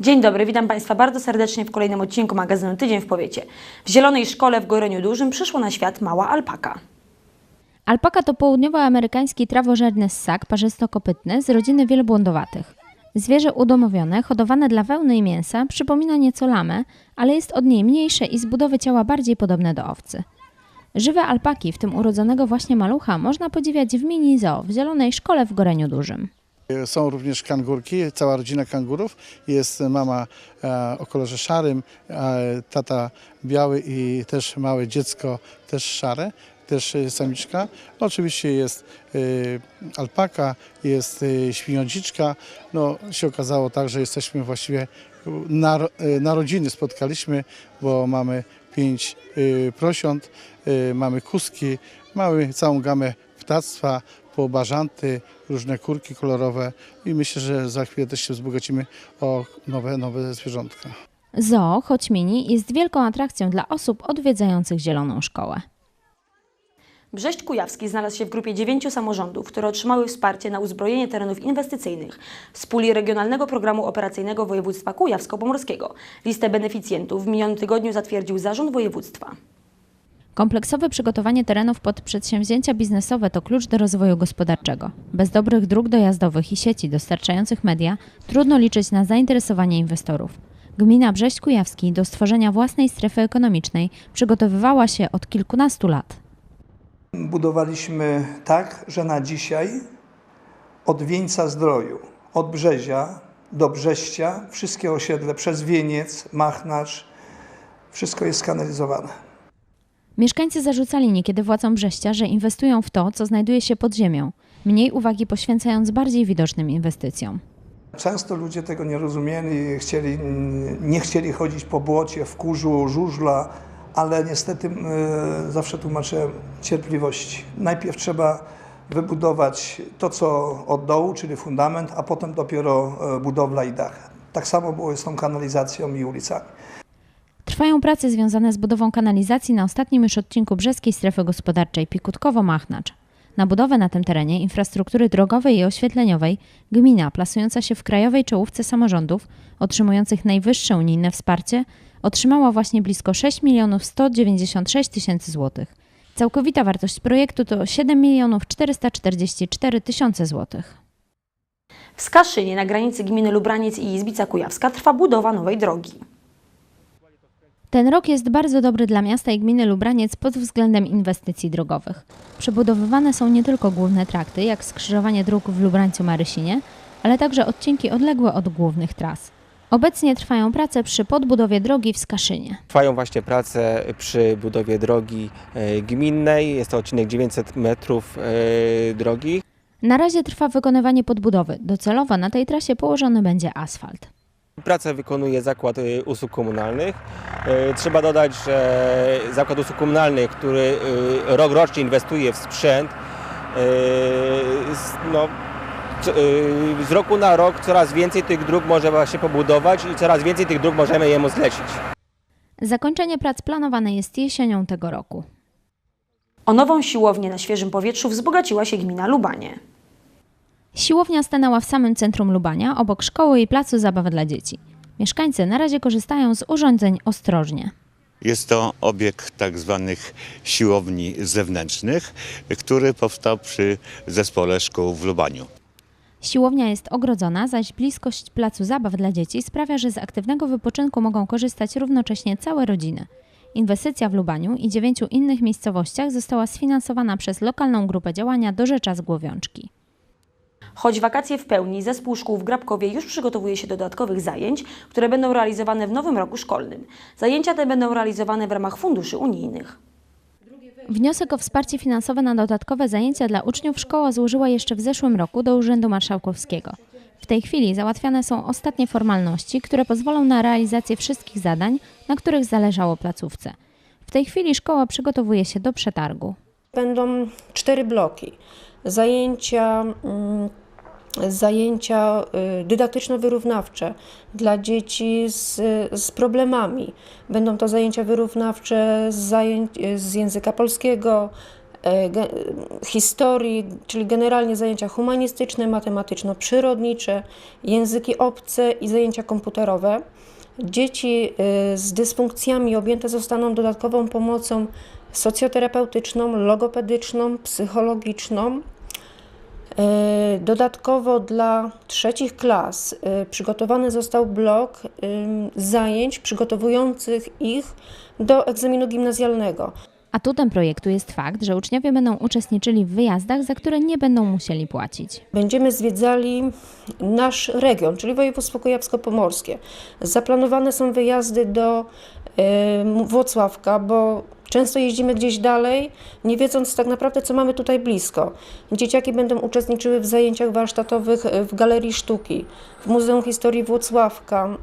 Dzień dobry, witam Państwa bardzo serdecznie w kolejnym odcinku magazynu Tydzień w Powiecie. W Zielonej Szkole w Goreniu Dużym przyszła na świat mała alpaka. Alpaka to południowoamerykański trawożerny ssak parzystokopytny z rodziny wielbłądowatych. Zwierzę udomowione, hodowane dla wełny i mięsa, przypomina nieco lamę, ale jest od niej mniejsze i z budowy ciała bardziej podobne do owcy. Żywe alpaki, w tym urodzonego właśnie malucha, można podziwiać w mini zoo w Zielonej Szkole w Goreniu Dużym. Są również kangurki, cała rodzina kangurów. Jest mama e, o kolorze szarym, e, tata biały i też małe dziecko też szare, też e, samiczka. Oczywiście jest e, alpaka, jest e, świniodziczka. No się okazało tak, że jesteśmy właściwie na, e, narodziny spotkaliśmy, bo mamy pięć e, prosiąt, e, mamy kuski, mamy całą gamę ptactwa, bażanty, różne kurki kolorowe i myślę, że za chwilę też się wzbogacimy o nowe, nowe zwierzątka. Zoo, choć mini, jest wielką atrakcją dla osób odwiedzających Zieloną Szkołę. Brześć Kujawski znalazł się w grupie dziewięciu samorządów, które otrzymały wsparcie na uzbrojenie terenów inwestycyjnych z puli Regionalnego Programu Operacyjnego Województwa Kujawsko-Pomorskiego. Listę beneficjentów w minionym tygodniu zatwierdził Zarząd Województwa. Kompleksowe przygotowanie terenów pod przedsięwzięcia biznesowe to klucz do rozwoju gospodarczego. Bez dobrych dróg dojazdowych i sieci dostarczających media trudno liczyć na zainteresowanie inwestorów. Gmina Brześć Kujawski do stworzenia własnej strefy ekonomicznej przygotowywała się od kilkunastu lat. budowaliśmy tak, że na dzisiaj od Wieńca Zdroju, od Brzezia do Brześcia, wszystkie osiedle przez Wieniec, Machnacz, wszystko jest skanalizowane. Mieszkańcy zarzucali niekiedy władzom Brześcia, że inwestują w to, co znajduje się pod ziemią, mniej uwagi poświęcając bardziej widocznym inwestycjom. Często ludzie tego nie rozumieli, chcieli, nie chcieli chodzić po błocie, w kurzu, żużla, ale niestety e, zawsze tłumaczyłem cierpliwości. Najpierw trzeba wybudować to, co od dołu, czyli fundament, a potem dopiero e, budowla i dach. Tak samo było z tą kanalizacją i ulicami. Trwają prace związane z budową kanalizacji na ostatnim już odcinku brzeskiej strefy gospodarczej Pikutkowo-Machnacz. Na budowę na tym terenie infrastruktury drogowej i oświetleniowej gmina, plasująca się w krajowej czołówce samorządów, otrzymujących najwyższe unijne wsparcie, otrzymała właśnie blisko 6 milionów 196 tysięcy złotych. Całkowita wartość projektu to 7 milionów 444 tysiące złotych. W Skaszynie na granicy gminy Lubraniec i Izbica Kujawska trwa budowa nowej drogi. Ten rok jest bardzo dobry dla miasta i gminy Lubraniec pod względem inwestycji drogowych. Przebudowywane są nie tylko główne trakty, jak skrzyżowanie dróg w Lubrańcu Marysinie, ale także odcinki odległe od głównych tras. Obecnie trwają prace przy podbudowie drogi w Skaszynie. Trwają właśnie prace przy budowie drogi e, gminnej. Jest to odcinek 900 metrów e, drogi. Na razie trwa wykonywanie podbudowy. Docelowo na tej trasie położony będzie asfalt. Pracę wykonuje Zakład e, Usług Komunalnych. E, Trzeba dodać, że Zakład Usług Komunalnych, który e, rok rocznie inwestuje w sprzęt, no, z roku na rok coraz więcej tych dróg może właśnie pobudować i coraz więcej tych dróg możemy jemu zlecić. Zakończenie prac planowane jest jesienią tego roku. O nową siłownię na świeżym powietrzu wzbogaciła się gmina Lubanie. Siłownia stanęła w samym centrum Lubania, obok szkoły i placu zabaw dla dzieci. Mieszkańcy na razie korzystają z urządzeń ostrożnie. Jest to obiekt tak zwanych siłowni zewnętrznych, który powstał przy zespole szkół w Lubaniu. Siłownia jest ogrodzona, zaś bliskość placu zabaw dla dzieci sprawia, że z aktywnego wypoczynku mogą korzystać równocześnie całe rodziny. Inwestycja w Lubaniu i dziewięciu innych miejscowościach została sfinansowana przez lokalną grupę działania do Rzecza z Głowiączki. Choć wakacje w pełni, zespół szkół w Grabkowie już przygotowuje się do dodatkowych zajęć, które będą realizowane w nowym roku szkolnym. Zajęcia te będą realizowane w ramach funduszy unijnych. Wniosek o wsparcie finansowe na dodatkowe zajęcia dla uczniów szkoła złożyła jeszcze w zeszłym roku do Urzędu Marszałkowskiego. W tej chwili załatwiane są ostatnie formalności, które pozwolą na realizację wszystkich zadań, na których zależało placówce. W tej chwili szkoła przygotowuje się do przetargu. Będą cztery bloki. Zajęcia, mm, zajęcia y, dydaktyczno-wyrównawcze dla dzieci z, z problemami. Będą to zajęcia wyrównawcze z, zajęć, z języka polskiego, e, ge- historii, czyli generalnie zajęcia humanistyczne, matematyczno-przyrodnicze, języki obce i zajęcia komputerowe. Dzieci z dysfunkcjami objęte zostaną dodatkową pomocą socjoterapeutyczną, logopedyczną, psychologiczną. E, Dodatkowo dla trzecich klas e, przygotowany został blok ym, zajęć przygotowujących ich do egzaminu gimnazjalnego. Atutem projektu jest fakt, że uczniowie będą uczestniczyli w wyjazdach, za które nie będą musieli płacić. Będziemy zwiedzali nasz region, czyli województwo kujawsko-pomorskie. Zaplanowane są wyjazdy do Włocławka, bo często jeździmy gdzieś dalej, nie wiedząc tak naprawdę, co mamy tutaj blisko. Dzieciaki będą uczestniczyły w zajęciach warsztatowych e, w Galerii Sztuki, w Muzeum Historii Włocławka.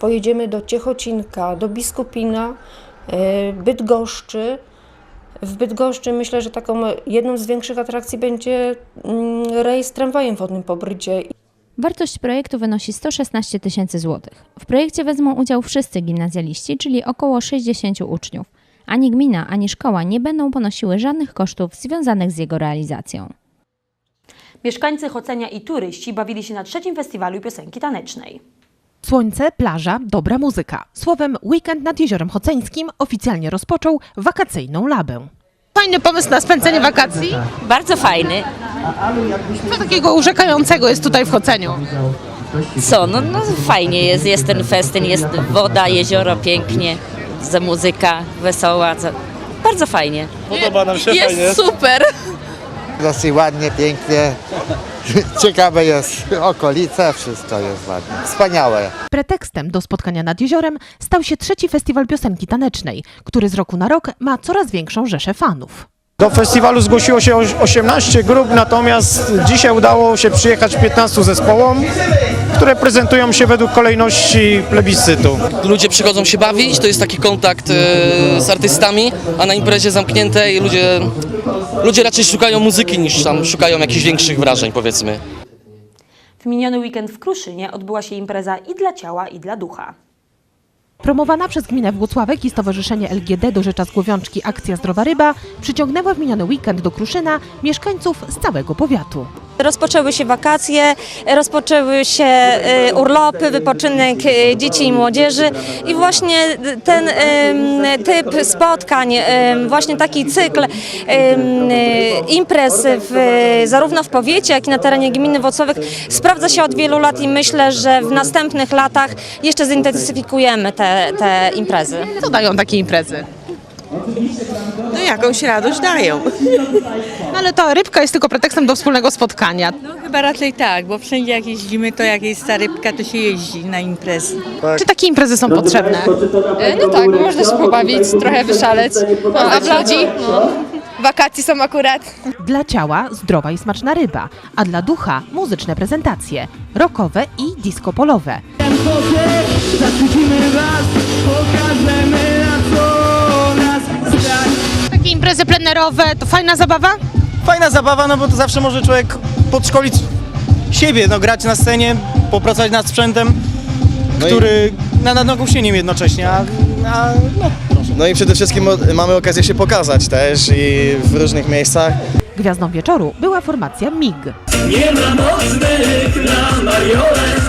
Pojedziemy do Ciechocinka, do Biskupina, e, Bydgoszczy. W Bydgoszczy myślę, że taką jedną z większych atrakcji będzie mm, rejs tramwajem wodnym po Brydzie. Wartość projektu wynosi 116 tysięcy złotych. W projekcie wezmą udział wszyscy gimnazjaliści, czyli około 60 uczniów. Ani gmina, ani szkoła nie będą ponosiły żadnych kosztów związanych z jego realizacją. Mieszkańcy Chocenia i turyści bawili się na trzecim festiwalu piosenki tanecznej. Słońce, plaża, dobra muzyka. Słowem, weekend nad Jeziorem Choceńskim oficjalnie rozpoczął wakacyjną labę. Fajny pomysł na spędzenie wakacji. Bardzo fajny. Co takiego urzekającego jest tutaj w Choceniu? Co, no, no fajnie jest, jest ten festyn, jest woda, jezioro pięknie, za muzyka wesoła, za... bardzo fajnie. Podoba nam się Jest fajnie. super! Dosyć ładnie, pięknie. Ciekawe jest okolice, wszystko jest ładnie. Wspaniałe. Pretekstem do spotkania nad jeziorem stał się trzeci festiwal piosenki tanecznej, który z roku na rok ma coraz większą rzeszę fanów. Do festiwalu zgłosiło się oś- 18 grup, natomiast dzisiaj udało się przyjechać 15 zespołom, które prezentują się według kolejności plebiscytu. Ludzie przychodzą się bawić, to jest taki kontakt e, z artystami, a na imprezie zamkniętej ludzie, ludzie raczej szukają muzyki niż tam szukają jakichś większych wrażeń powiedzmy. W miniony weekend w Kruszynie odbyła się impreza i dla ciała, i dla ducha. Promowana przez gminę Włocławek i Stowarzyszenie LGD do Rzecza Zgłowiączki Akcja Zdrowa Ryba przyciągnęła w miniony weekend do Kruszyna mieszkańców z całego powiatu. Rozpoczęły się wakacje, rozpoczęły się e, urlopy, wypoczynek e, dzieci i młodzieży i właśnie ten typ spotkań, właśnie taki cykl imprez w, zarówno w powiecie, jak i na terenie gminy Włocławek sprawdza się od wielu lat i myślę, że w następnych latach jeszcze zintensyfikujemy te, te imprezy. Co dają takie imprezy? No jakąś radość dają. No ale ta rybka jest tylko pretekstem do wspólnego spotkania. No chyba raczej tak, bo wszędzie jak jeździmy, to jak jest ta rybka, to się jeździ na imprezy. Czy takie imprezy są potrzebne? No tak, można się pobawić, trochę wyszaleć. A dla ludzi? Wakacje są akurat. Dla ciała zdrowa i smaczna ryba, a dla ducha muzyczne prezentacje, rockowe i disco polowe. Takie imprezy plenerowe to fajna zabawa? Fajna zabawa, no bo to zawsze może człowiek podszkolić siebie, no grać na scenie, popracować nad sprzętem, który na nad nagłośnieniem jednocześnie, a, a no, No i przede wszystkim mamy okazję się pokazać też i w różnych miejscach. Gwiazdą wieczoru była formacja MIG. Nie ma mocnych na mariolet,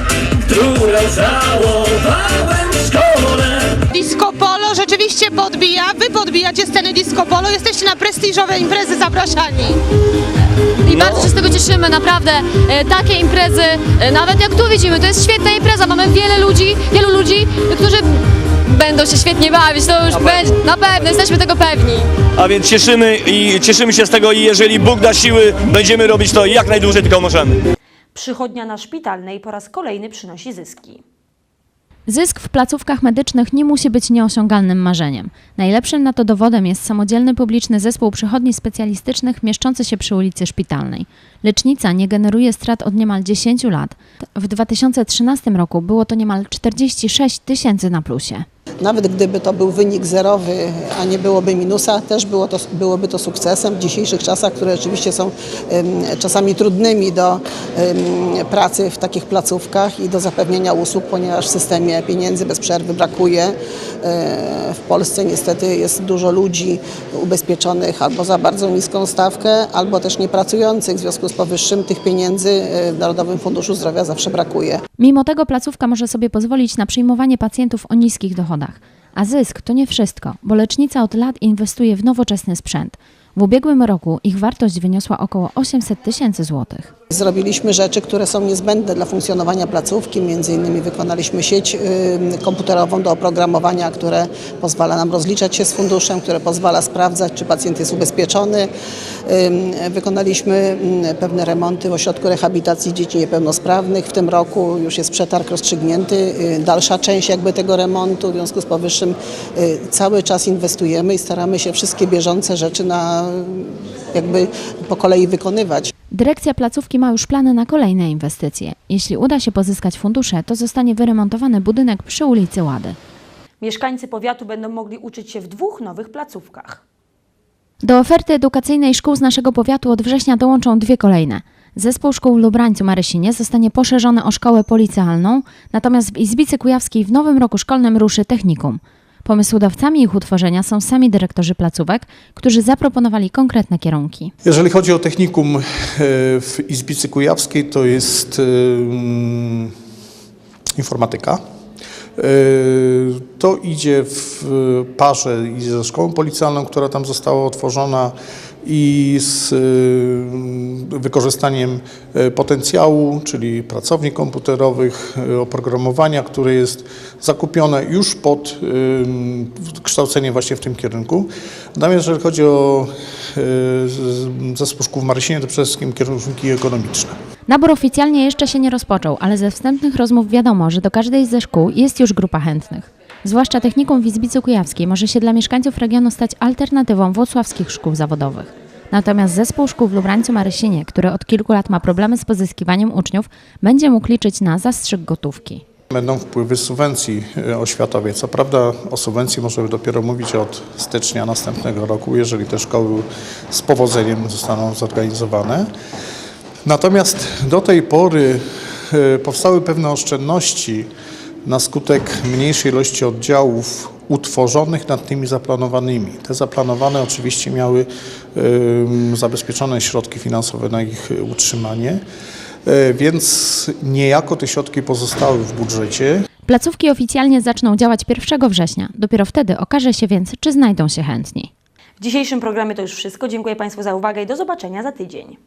którą całowałem w szkole. Wy podbijacie scenę Disco Polo, jesteście na prestiżowe imprezy zapraszani. I bardzo się z tego cieszymy, naprawdę. E, takie imprezy, e, nawet jak tu widzimy, to jest świetna impreza. Mamy wiele ludzi, wielu ludzi, którzy będą się świetnie bawić. To już będzie, na pewno, jesteśmy tego pewni. A więc cieszymy i cieszymy się z tego i jeżeli Bóg da siły, będziemy robić to jak najdłużej tylko możemy. Przychodnia na szpitalnej po raz kolejny przynosi zyski. Zysk w placówkach medycznych nie musi być nieosiągalnym marzeniem. Najlepszym na to dowodem jest samodzielny publiczny zespół przychodni specjalistycznych mieszczący się przy ulicy Szpitalnej. Lecznica nie generuje strat od niemal 10 lat. W 2013 roku było to niemal 46 tysięcy na plusie. Nawet gdyby to był wynik zerowy, a nie byłoby minusa, też było to, byłoby to sukcesem w dzisiejszych czasach, które rzeczywiście są czasami trudnymi do pracy w takich placówkach i do zapewnienia usług, ponieważ w systemie pieniędzy bez przerwy brakuje. E, W Polsce niestety jest dużo ludzi ubezpieczonych albo za bardzo niską stawkę, albo też niepracujących. W związku z powyższym tych pieniędzy e, w Narodowym Funduszu Zdrowia zawsze brakuje. Mimo tego placówka może sobie pozwolić na przyjmowanie pacjentów o niskich dochodach. A zysk to nie wszystko, bo lecznica od lat inwestuje w nowoczesny sprzęt. W ubiegłym roku ich wartość wyniosła około 800 tysięcy złotych. Zrobiliśmy rzeczy, które są niezbędne dla funkcjonowania placówki. Między innymi wykonaliśmy sieć komputerową do oprogramowania, które pozwala nam rozliczać się z funduszem, które pozwala sprawdzać, czy pacjent jest ubezpieczony. Wykonaliśmy pewne remonty w ośrodku rehabilitacji dzieci niepełnosprawnych. W tym roku już jest przetarg rozstrzygnięty. y, Dalsza część jakby tego remontu. W związku z powyższym y, cały czas inwestujemy i staramy się wszystkie bieżące rzeczy na jakby po kolei wykonywać. Dyrekcja placówki ma już plany na kolejne inwestycje. Jeśli uda się pozyskać fundusze, to zostanie wyremontowany budynek przy ulicy Łady. Mieszkańcy powiatu będą mogli uczyć się w dwóch nowych placówkach. Do oferty edukacyjnej szkół z naszego powiatu od września dołączą dwie kolejne. Zespół szkół w Lubrańcu Marysinie zostanie poszerzony o szkołę policealną, natomiast w Izbicy Kujawskiej w nowym roku szkolnym ruszy technikum. Pomysłodawcami ich utworzenia są sami dyrektorzy placówek, którzy zaproponowali konkretne kierunki. Jeżeli chodzi o technikum e, w Izbicy Kujawskiej, to jest e, mm, informatyka. E, To idzie w parze i ze szkołą policjalną, która tam została otworzona i z e, wykorzystaniem e, potencjału, czyli pracowni komputerowych, e, oprogramowania, które jest zakupione już pod kształcenie właśnie w tym kierunku. Natomiast jeżeli chodzi o zespół szkół w Marysinie, to przede wszystkim kierunki ekonomiczne. Nabór oficjalnie jeszcze się nie rozpoczął, ale ze wstępnych rozmów wiadomo, że do każdej ze szkół jest już grupa chętnych. Zwłaszcza technikum w Izbicy Kujawskiej może się dla mieszkańców regionu stać alternatywą włocławskich szkół zawodowych. Natomiast zespół szkół w Lubrańcu Marysinie, który od kilku lat ma problemy z pozyskiwaniem uczniów, będzie mógł liczyć na zastrzyk gotówki. Będą wpływy subwencji e, oświatowej. Co prawda o subwencji możemy dopiero mówić od stycznia następnego roku, jeżeli te szkoły z powodzeniem zostaną zorganizowane. Natomiast do tej pory e, powstały pewne oszczędności na skutek mniejszej ilości oddziałów utworzonych nad tymi zaplanowanymi. Te zaplanowane oczywiście miały zabezpieczone środki finansowe na ich utrzymanie, e, więc niejako te środki pozostały w budżecie. Placówki oficjalnie zaczną działać 1 września. Dopiero wtedy okaże się więc, czy znajdą się chętni. W dzisiejszym programie to już wszystko. Dziękuję Państwu za uwagę i do zobaczenia za tydzień.